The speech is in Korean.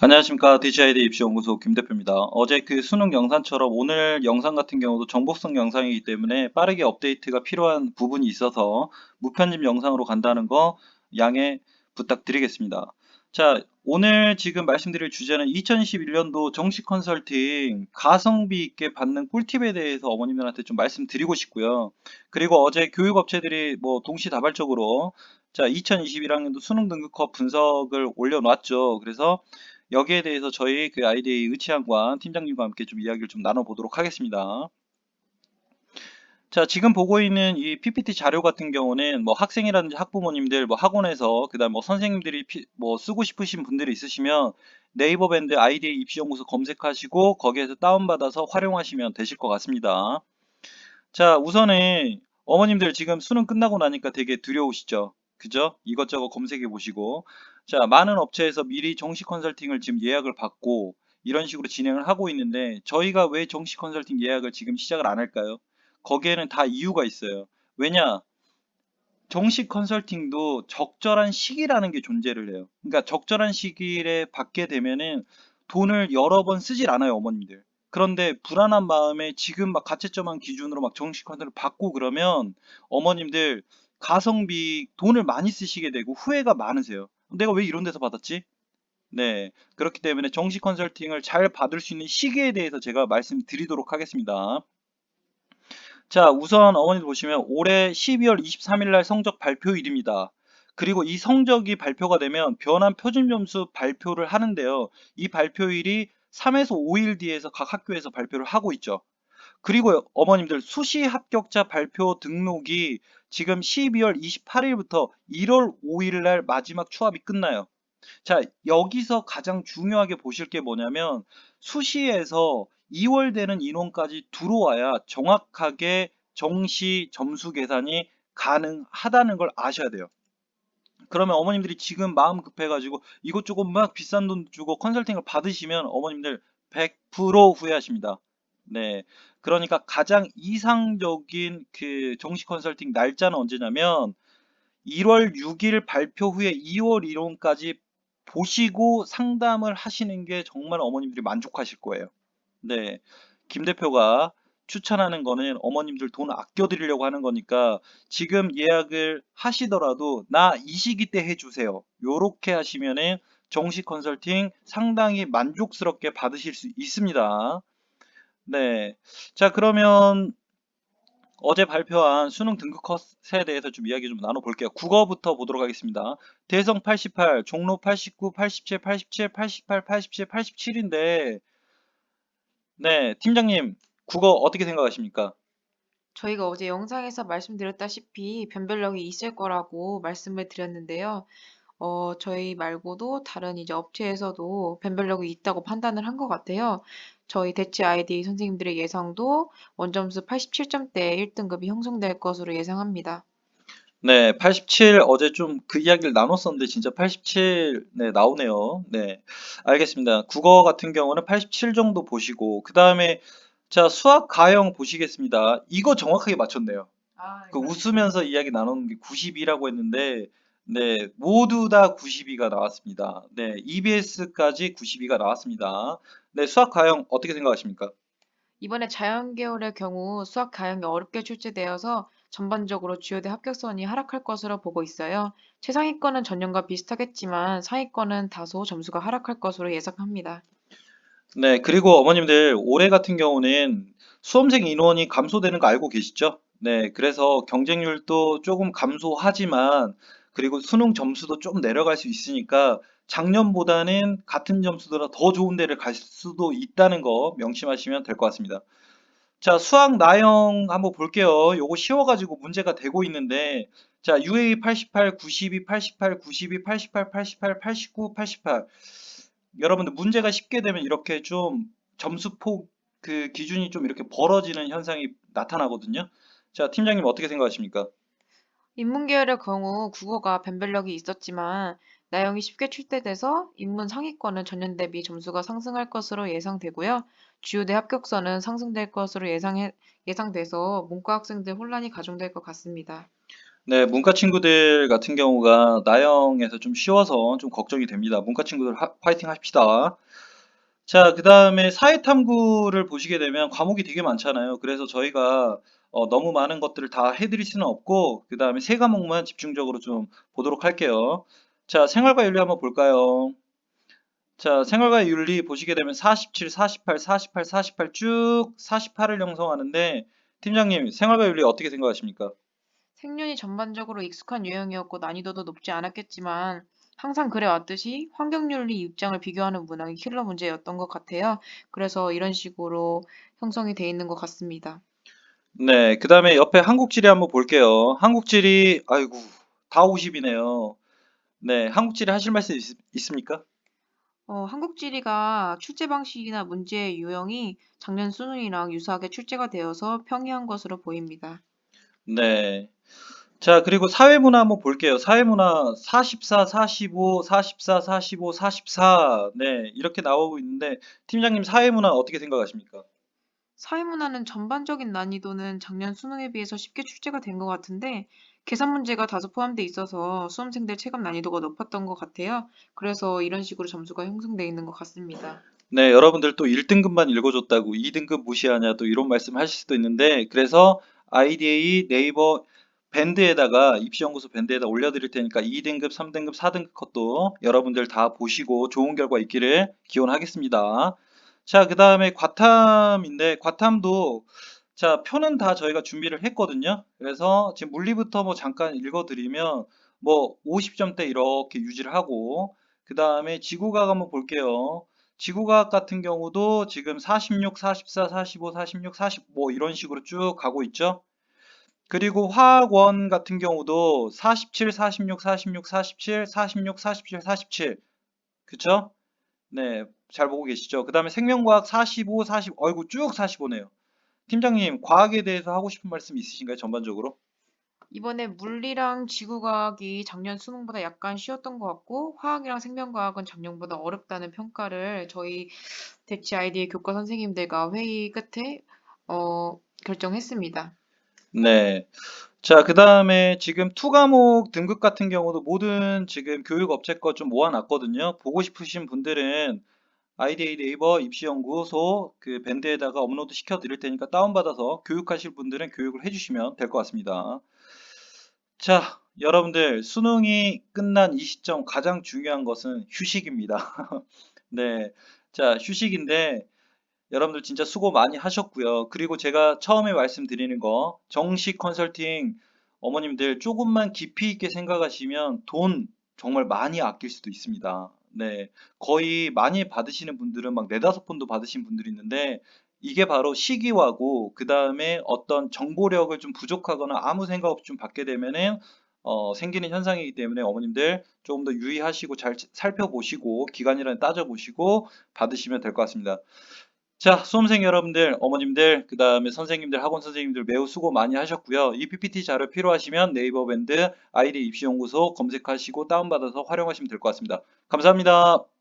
안녕하십니까. DCID 입시연구소 김 대표입니다. 어제 그 수능 영상처럼 오늘 영상 같은 경우도 정보성 영상이기 때문에 빠르게 업데이트가 필요한 부분이 있어서 무편집 영상으로 간다는 거 양해 부탁드리겠습니다. 자, 오늘 지금 말씀드릴 주제는 2021년도 정식 컨설팅 가성비 있게 받는 꿀팁에 대해서 어머님들한테 좀 말씀드리고 싶고요. 그리고 어제 교육업체들이 뭐 동시다발적으로 자, 2021학년도 수능 등급컷 분석을 올려놨죠. 그래서 여기에 대해서 저희 그 아이디의 의치양관 팀장님과 함께 좀 이야기를 좀 나눠보도록 하겠습니다. 자, 지금 보고 있는 이 PPT 자료 같은 경우는 뭐 학생이라든지 학부모님들, 뭐 학원에서 그다음 뭐 선생님들이 피- 뭐 쓰고 싶으신 분들이 있으시면 네이버 밴드 아이디의 입시연구소 검색하시고 거기에서 다운받아서 활용하시면 되실 것 같습니다. 자, 우선은 어머님들 지금 수능 끝나고 나니까 되게 두려우시죠? 그죠? 이것저것 검색해 보시고 자, 많은 업체에서 미리 정식 컨설팅을 지금 예약을 받고 이런 식으로 진행을 하고 있는데 저희가 왜 정식 컨설팅 예약을 지금 시작을 안 할까요? 거기에는 다 이유가 있어요. 왜냐? 정식 컨설팅도 적절한 시기라는 게 존재를 해요. 그러니까 적절한 시기에 받게 되면은 돈을 여러 번 쓰질 않아요, 어머님들. 그런데 불안한 마음에 지금 막 가채점한 기준으로 막 정식 컨설팅 받고 그러면 어머님들 가성비 돈을 많이 쓰시게 되고 후회가 많으세요. 내가 왜 이런 데서 받았지? 네. 그렇기 때문에 정식 컨설팅을 잘 받을 수 있는 시기에 대해서 제가 말씀드리도록 하겠습니다. 자, 우선 어머니들 보시면 올해 12월 23일 날 성적 발표일입니다. 그리고 이 성적이 발표가 되면 변환 표준 점수 발표를 하는데요. 이 발표일이 3에서 5일 뒤에서 각 학교에서 발표를 하고 있죠. 그리고 어머님들 수시 합격자 발표 등록이 지금 12월 28일부터 1월 5일 날 마지막 추합이 끝나요. 자, 여기서 가장 중요하게 보실 게 뭐냐면 수시에서 2월 되는 인원까지 들어와야 정확하게 정시 점수 계산이 가능하다는 걸 아셔야 돼요. 그러면 어머님들이 지금 마음 급해가지고 이것저것 막 비싼 돈 주고 컨설팅을 받으시면 어머님들 100% 후회하십니다. 네. 그러니까 가장 이상적인 그 정시 컨설팅 날짜는 언제냐면 1월 6일 발표 후에 2월 1일까지 보시고 상담을 하시는 게 정말 어머님들이 만족하실 거예요. 네. 김 대표가 추천하는 거는 어머님들 돈 아껴드리려고 하는 거니까 지금 예약을 하시더라도 나 이 시기 때 해주세요. 요렇게 하시면은 정식 컨설팅 상당히 만족스럽게 받으실 수 있습니다. 네. 자, 그러면 어제 발표한 수능 등급 컷에 대해서 좀 이야기 좀 나눠볼게요. 국어부터 보도록 하겠습니다. 대성 88, 종로 89, 87, 87, 88, 87, 87인데, 네, 팀장님, 국어 어떻게 생각하십니까? 저희가 어제 영상에서 말씀드렸다시피 변별력이 있을 거라고 말씀을 드렸는데요. 어, 저희 말고도 다른 이제 업체에서도 변별력이 있다고 판단을 한 것 같아요. 저희 대치 아이디 선생님들의 예상도 원점수 87점대 1등급이 형성될 것으로 예상합니다. 네, 87 어제 좀 그 이야기를 나눴었는데 진짜 87 네, 나오네요. 네, 알겠습니다. 국어 같은 경우는 87 정도 보시고 그 다음에 자 수학 가형 보시겠습니다. 이거 정확하게 맞췄네요. 아, 그 웃으면서 이야기 나누는 게 92라고 했는데 네, 모두 다 92가 나왔습니다. 네, EBS까지 92가 나왔습니다. 네, 수학 가형 어떻게 생각하십니까? 이번에 자연계열의 경우 수학 가형이 어렵게 출제되어서 전반적으로 주요대 합격선이 하락할 것으로 보고 있어요. 최상위권은 전년과 비슷하겠지만 상위권은 다소 점수가 하락할 것으로 예상합니다. 네, 그리고 어머님들 올해 같은 경우는 수험생 인원이 감소되는 거 알고 계시죠? 네, 그래서 경쟁률도 조금 감소하지만 그리고 수능 점수도 좀 내려갈 수 있으니까 작년보다는 같은 점수보다 더 좋은 데를 갈 수도 있다는 거 명심하시면 될 것 같습니다. 자, 수학 나형 한번 볼게요. 요거 쉬워가지고 문제가 되고 있는데, 자, UA 88, 92, 88, 92, 88, 88, 89, 88. 여러분들 문제가 쉽게 되면 이렇게 좀 점수폭 그 기준이 좀 이렇게 벌어지는 현상이 나타나거든요. 자, 팀장님 어떻게 생각하십니까? 인문계열의 경우 국어가 변별력이 있었지만 나형이 쉽게 출제돼서 인문 상위권은 전년 대비 점수가 상승할 것으로 예상되고요. 주요 대 합격선은 상승될 것으로 예상해, 예상돼서 문과 학생들 혼란이 가중될 것 같습니다. 네, 문과 친구들 같은 경우가 나영에서 좀 쉬워서 좀 걱정이 됩니다. 문과 친구들 하- 파이팅 합시다. 자, 그 다음에 사회탐구를 보시게 되면 과목이 되게 많잖아요. 그래서 저희가 어, 너무 많은 것들을 다 해드릴 수는 없고, 그 다음에 세 과목만 집중적으로 좀 보도록 할게요. 자, 생활과 윤리 한번 볼까요? 자, 생활과 윤리 보시게 되면 47, 48, 48, 48 쭉 48을 형성하는데, 팀장님, 생활과 윤리 어떻게 생각하십니까? 생륜이 전반적으로 익숙한 유형이었고 난이도도 높지 않았겠지만 항상 그래왔듯이 환경윤리 입장을 비교하는 문항이 킬러 문제였던 것 같아요. 그래서 이런 식으로 형성이 돼 있는 것 같습니다. 네, 그 다음에 옆에 한국지리 한번 볼게요. 한국지리, 아이고, 다 50이네요. 네, 한국지리 하실 말씀 있, 있습니까? 어, 한국지리가 출제 방식이나 문제의 유형이 작년 수능이랑 유사하게 출제가 되어서 평이한 것으로 보입니다. 네. 자, 그리고 사회문화 한번 볼게요. 사회문화 44, 45, 44, 45, 44. 네, 이렇게 나오고 있는데, 팀장님 사회문화 어떻게 생각하십니까? 사회문화는 전반적인 난이도는 작년 수능에 비해서 쉽게 출제가 된 것 같은데 계산 문제가 다소 포함돼 있어서 수험생들 체감 난이도가 높았던 것 같아요. 그래서 이런 식으로 점수가 형성돼 있는 것 같습니다. 네, 여러분들 또 1등급만 읽어줬다고 2등급 무시하냐 또 이런 말씀 하실 수도 있는데, 그래서 IDA 네이버 밴드에다가 입시연구소 밴드에다 올려드릴 테니까 2등급, 3등급, 4등급 컷도 여러분들 다 보시고 좋은 결과 있기를 기원하겠습니다. 자, 그 다음에 과탐인데, 과탐도 자, 표는 다 저희가 준비를 했거든요. 그래서 지금 물리부터 뭐 잠깐 읽어드리면 뭐 50점대 이렇게 유지를 하고, 그 다음에 지구과학 한번 볼게요. 지구과학 같은 경우도 지금 46, 44, 45, 46, 45 이런 식으로 쭉 가고 있죠. 그리고 화학원 같은 경우도 47, 46, 46, 47, 46, 47, 47. 그쵸? 네, 잘 보고 계시죠? 그 다음에 생명과학 45, 40, 어이구 쭉 45네요. 팀장님, 과학에 대해서 하고 싶은 말씀 있으신가요? 전반적으로? 이번에 물리랑 지구과학이 작년 수능보다 약간 쉬웠던 것 같고 화학이랑 생명과학은 작년보다 어렵다는 평가를 저희 대치 아이디의 교과 선생님들과 회의 끝에 어, 결정했습니다. 네. 자, 그 다음에 지금 투 과목 등급 같은 경우도 모든 지금 교육 업체 거 좀 모아놨거든요. 보고 싶으신 분들은 아이디에이 네이버 입시연구소 그 밴드에다가 업로드 시켜 드릴 테니까 다운받아서 교육하실 분들은 교육을 해주시면 될 것 같습니다. 자, 여러분들 수능이 끝난 이 시점 가장 중요한 것은 휴식입니다. 네. 자, 휴식인데 여러분들 진짜 수고 많이 하셨고요. 그리고 제가 처음에 말씀드리는 거 정식 컨설팅 어머님들 조금만 깊이 있게 생각하시면 돈 정말 많이 아낄 수도 있습니다. 네. 거의 많이 받으시는 분들은 막 네다섯 번도 받으신 분들이 있는데 이게 바로 시기화고 그 다음에 어떤 정보력을 좀 부족하거나 아무 생각 없이 좀 받게 되면은 어, 생기는 현상이기 때문에 어머님들 조금 더 유의하시고 잘 살펴보시고 기간이라는 따져보시고 받으시면 될 것 같습니다. 자, 수험생 여러분들, 어머님들, 그 다음에 선생님들, 학원 선생님들 매우 수고 많이 하셨고요. 이 PPT 자료 필요하시면 네이버 밴드 아이디 입시연구소 검색하시고 다운받아서 활용하시면 될 것 같습니다. 감사합니다.